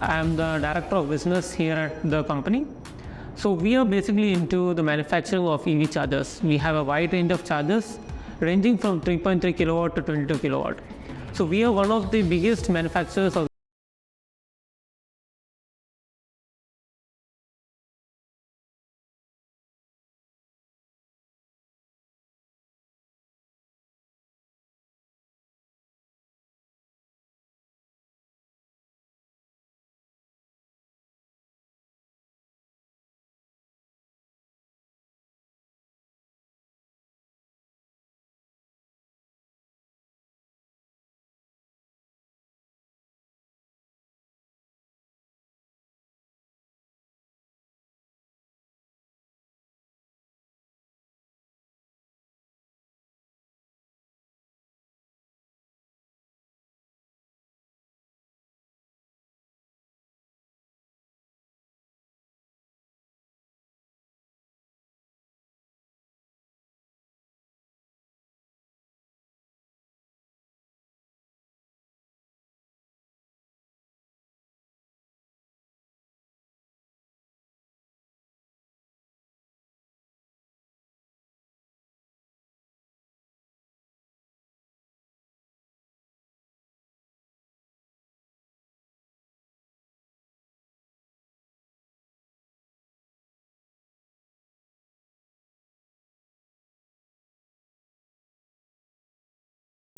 I am the director of business here at the company. So we are basically into the manufacturing of EV chargers. We have a wide range of chargers ranging from 3.3 kilowatt to 22 kilowatt. So we are one of the biggest manufacturers of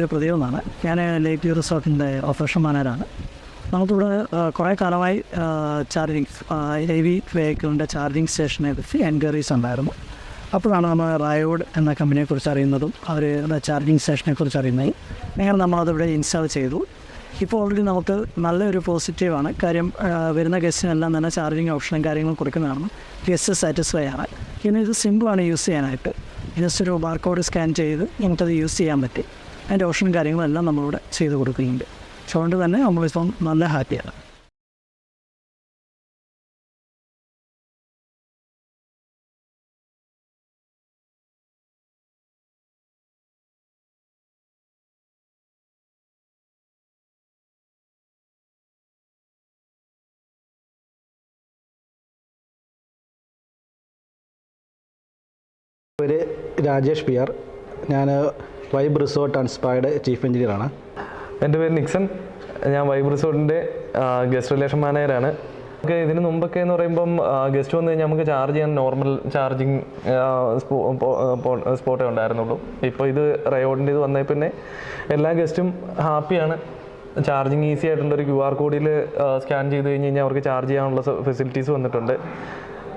Pradeep എന്നാണ് ഞാൻ ലേക്ക് view റിസോർട്ടിന്റെ operation മാനേജറാണ് നമുക്കിവിടെ കുറേ കാലമായി charging heavy വെഹിക്കിളിന്റെ charging സ്റ്റേഷനെ കുറിച്ച് enquiries ഉണ്ടായിരുന്നു. അപ്പോഴാണ് നമ്മൾ റായോഡ് എന്ന കമ്പനിയെക്കുറിച്ച് അറിയുന്നതും അവർ ചാർജിങ് സ്റ്റേഷനെ കുറിച്ച് അറിയുന്നതും. അങ്ങനെ നമ്മളതിവിടെ ഇൻസ്റ്റാൾ ചെയ്തു. ഇപ്പോൾ ഓൾറെഡി നമുക്ക് നല്ലൊരു പോസിറ്റീവാണ് കാര്യം വരുന്ന ഗസ്റ്റിനെല്ലാം തന്നെ ചാർജിങ് ഓപ്ഷനും കാര്യങ്ങളും കൊടുക്കുന്നതാണ്. ഗസ്റ്റ് സാറ്റിസ്ഫൈ ആണ്. പിന്നെ ഇത് സിമ്പിളാണ് യൂസ് ചെയ്യാനായിട്ട്. ജസ്റ്റ് ഒരു ബാർകോഡ് സ്കാൻ ചെയ്ത് നമുക്കത് യൂസ് ചെയ്യാൻ പറ്റി. അതിന്റെ ഓപ്ഷനും കാര്യങ്ങളും എല്ലാം നമ്മളിവിടെ ചെയ്ത് കൊടുക്കുന്നുണ്ട്. അതുകൊണ്ട് തന്നെ നമ്മളിപ്പം നല്ല ഹാപ്പിയാണ് പേര് രാജേഷ് പി ആർ. ഞാൻ വൈബ് റിസോർട്ട് ആൻഡ് സ്പായുടെ ചീഫ് എഞ്ചിനീയറാണ്. എന്റെ പേര് നിക്സൺ. ഞാൻ വൈബ് റിസോർട്ടിന്റെ ഗസ്റ്റ് റിലേഷൻ മാനേജറാണ്. നമുക്ക് ഇതിന് മുമ്പൊക്കെ എന്ന് പറയുമ്പം ഗസ്റ്റ് വന്നു കഴിഞ്ഞാൽ നമുക്ക് ചാർജ് ചെയ്യാൻ നോർമൽ ചാർജിങ് സ്പോട്ടേ ഉണ്ടായിരുന്നുള്ളൂ. ഇപ്പോൾ ഇത് റയോഡിന്റെ ഇത് വന്നേ പിന്നെ എല്ലാ ഗസ്റ്റും ഹാപ്പിയാണ്. ചാർജിങ് ഈസി ആയിട്ടുണ്ട് ഒരു ക്യു ആർ കോഡിൽ സ്കാൻ ചെയ്ത് കഴിഞ്ഞ് കഴിഞ്ഞാൽ അവർക്ക് ചാർജ് ചെയ്യാനുള്ള ഫെസിലിറ്റീസ് വന്നിട്ടുണ്ട്.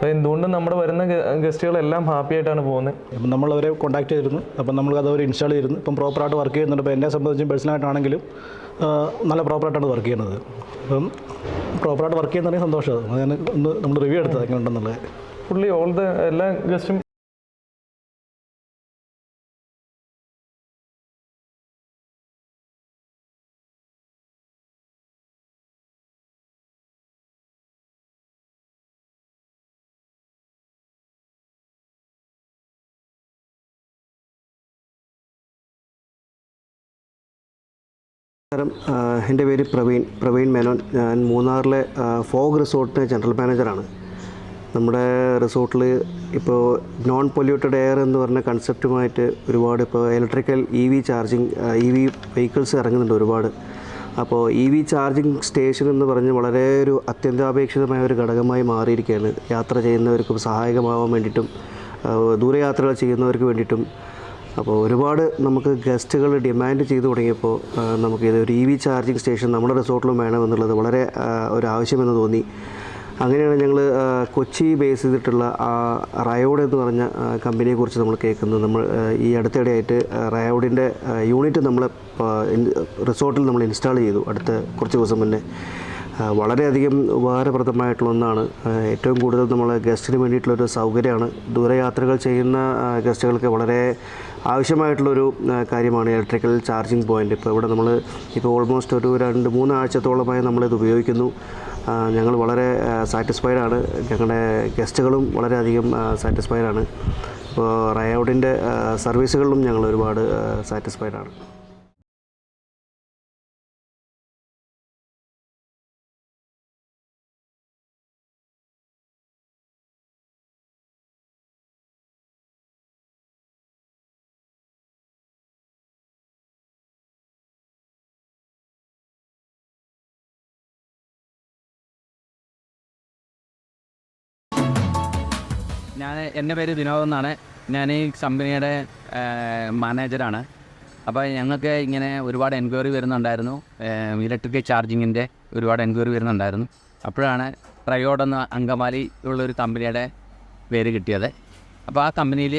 അപ്പോൾ എന്തുകൊണ്ടും നമ്മുടെ വരുന്ന ഗസ്റ്റുകളെല്ലാം ഹാപ്പി ആയിട്ടാണ് പോകുന്നത് അപ്പം അവരെ കോൺടാക്ട് ചെയ്തിരുന്നു. അപ്പം നമ്മൾ അത് അവർ ഇൻസ്റ്റാൾ ചെയ്തിരുന്നു. ഇപ്പം പ്രോപ്പറായിട്ട് വർക്ക് ചെയ്യുന്നുണ്ട്. അപ്പോൾ എന്നെ സംബന്ധിച്ചും പേഴ്സണലായിട്ടാണെങ്കിലും നല്ല പ്രോപ്പറായിട്ടാണ് വർക്ക് ചെയ്യുന്നത്. അപ്പം പ്രോപ്പറായിട്ട് വർക്ക് ചെയ്യുന്നതിന് സന്തോഷമാണ് അത് ഞാൻ ഒന്ന് നമ്മൾ റിവ്യൂ എടുത്തത് എങ്ങനെ ഉണ്ടെന്നുള്ളത് ഫുള്ളി ഓൾ ദ എല്ലാ ഗസ്റ്റും നമസ്കാരം. എന്റെ പേര് പ്രവീൺ. പ്രവീൺ മേനോൻ. ഞാൻ മൂന്നാറിലെ ഫോഗ് റിസോർട്ടിന്റെ ജനറൽ മാനേജറാണ്. നമ്മുടെ റിസോർട്ടിൽ ഇപ്പോൾ നോൺ പൊല്യൂട്ടഡ് എയർ എന്ന് പറഞ്ഞ കൺസെപ്റ്റുമായിട്ട് ഒരുപാട് ഇപ്പോൾ electrical E V charging E V vehicles ഇറങ്ങുന്നുണ്ട് ഒരുപാട്. അപ്പോൾ ഇ വി ചാർജിങ് സ്റ്റേഷൻ എന്ന് പറഞ്ഞ് വളരെ ഒരു അത്യന്താപേക്ഷിതമായ ഒരു ഘടകമായി മാറിയിരിക്കുകയാണ്. യാത്ര ചെയ്യുന്നവർക്കും സഹായകമാവാൻ വേണ്ടിയിട്ടും ദൂരയാത്രകൾ ചെയ്യുന്നവർക്ക് വേണ്ടിയിട്ടും അപ്പോൾ ഒരുപാട് നമുക്ക് ഗസ്റ്റുകൾ ഡിമാൻഡ് ചെയ്തു തുടങ്ങിയപ്പോൾ നമുക്ക് ഇത് ഒരു ഇ വി ചാർജിങ് സ്റ്റേഷൻ നമ്മുടെ റിസോർട്ടിലും വേണമെന്നുള്ളത് വളരെ ഒരു ആവശ്യമെന്ന് തോന്നി. അങ്ങനെയാണ് ഞങ്ങൾ കൊച്ചി ബേസ് ചെയ്തിട്ടുള്ള ആ, റയോഡ് എന്ന് പറഞ്ഞ കമ്പനിയെക്കുറിച്ച് നമ്മൾ കേൾക്കുന്നത്. നമ്മൾ ഈ അടുത്തിടെയായിട്ട് റയോഡിന്റെ യൂണിറ്റ് നമ്മൾ റിസോർട്ടിൽ നമ്മൾ ഇൻസ്റ്റാൾ ചെയ്തു അടുത്ത കുറച്ച് ദിവസം മുന്നേ. വളരെയധികം ഉപകാരപ്രദമായിട്ടുള്ള ഒന്നാണ്. ഏറ്റവും കൂടുതൽ നമ്മൾ ഗസ്റ്റിന് വേണ്ടിയിട്ടുള്ളൊരു സൗകര്യമാണ്. ദൂരയാത്രകൾ ചെയ്യുന്ന ഗസ്റ്റുകൾക്ക് വളരെ ആവശ്യമായിട്ടുള്ളൊരു കാര്യമാണ് ഇലക്ട്രിക്കൽ ചാർജിങ് പോയിന്റ് ഇപ്പോൾ ഇവിടെ നമ്മൾ ഇപ്പോൾ ഓൾമോസ്റ്റ് ഒരു രണ്ട് മൂന്ന് ആഴ്ചത്തോളമായി നമ്മളിത് ഉപയോഗിക്കുന്നു. ഞങ്ങൾ വളരെ സാറ്റിസ്ഫൈഡ് ആണ്. ഞങ്ങളുടെ ഗസ്റ്റുകളും വളരെയധികം സാറ്റിസ്ഫൈഡ് ആണ്. ഇപ്പോൾ റയൗഡിന്റെ സർവീസുകളിലും ഞങ്ങൾ ഒരുപാട് സാറ്റിസ്ഫൈഡ് ആണ്. ഞാൻ എന്റെ പേര് വിനോദ് എന്നാണ്. ഞാൻ ഈ കമ്പനിയുടെ മാനേജറാണ് അപ്പോൾ ഞങ്ങൾക്ക് ഇങ്ങനെ ഒരുപാട് എൻക്വയറി വരുന്നുണ്ടായിരുന്നു. ഇലക്ട്രിക്കൽ ചാർജിങ്ങിന്റെ ഒരുപാട് എൻക്വയറി വരുന്നുണ്ടായിരുന്നു. അപ്പോഴാണ് ട്രയോഡ് എന്ന അങ്കമാലി ഉള്ളൊരു കമ്പനിയുടെ പേര് കിട്ടിയത്. അപ്പോൾ ആ കമ്പനിയിൽ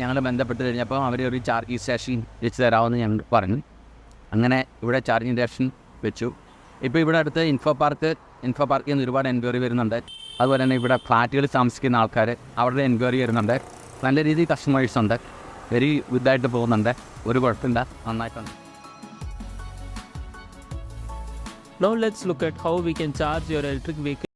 ഞങ്ങൾ ബന്ധപ്പെട്ട് കഴിഞ്ഞപ്പോൾ അവർ ഒരു ചാർജിങ് സ്റ്റേഷൻ വെച്ച് തരാമെന്ന് ഞങ്ങൾ പറഞ്ഞു. അങ്ങനെ ഇവിടെ ചാർജിങ് സ്റ്റേഷൻ വെച്ചു. ഇപ്പോൾ ഇവിടെ അടുത്ത് ഇൻഫോ പാർക്ക് ഇൻഫോ പാർക്കിൽ നിന്ന് ഒരുപാട് എൻക്വയറി വരുന്നുണ്ട്. അതുപോലെ തന്നെ ഇവിടെ ഫ്ലാറ്റുകളിൽ താമസിക്കുന്ന ആൾക്കാർ അവരുടെ എൻക്വയറി വരുന്നുണ്ട്. നല്ല രീതിയിൽ കസ്റ്റമേഴ്സ് ഉണ്ട്. വെരി ഗുഡായിട്ട് പോകുന്നുണ്ട്. ഒരു കുഴപ്പമില്ല. നന്നായിട്ടുണ്ട്. Now let's look at how we can charge your electric vehicle.